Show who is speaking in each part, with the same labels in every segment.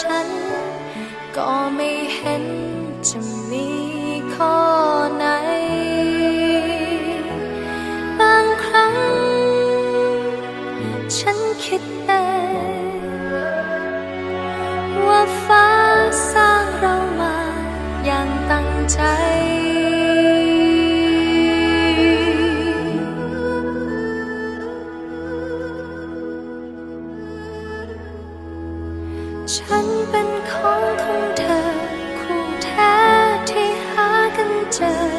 Speaker 1: ฉัน ก็ไม่เห็นจะมีข้อไหน บางครั้ง ฉันคิดเองว่าฟ้า ฉันเป็นของของเธอ คู่แท้ที่หากันเจอ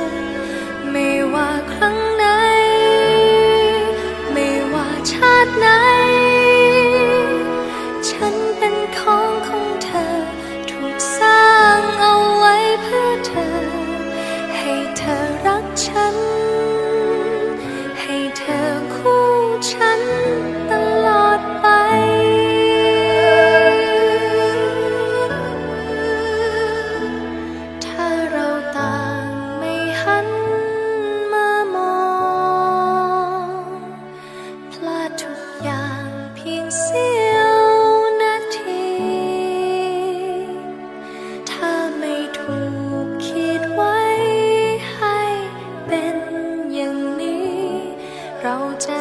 Speaker 1: เราจะ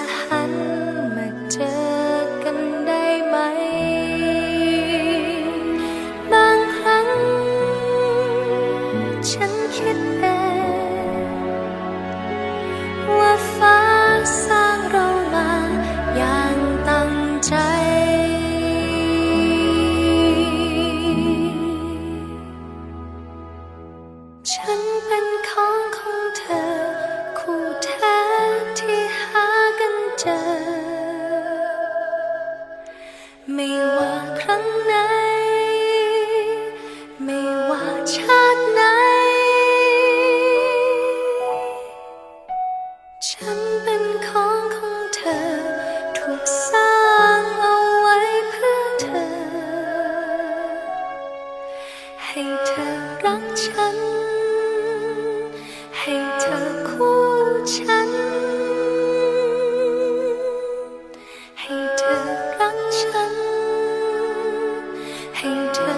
Speaker 1: ฉันเป็นของของเธอ ถูกสร้างเอาไว้เพื่อเธอ ให้เธอรักฉัน ให้เธอคู่ฉัน ให้เธอรักฉัน ให้เธอ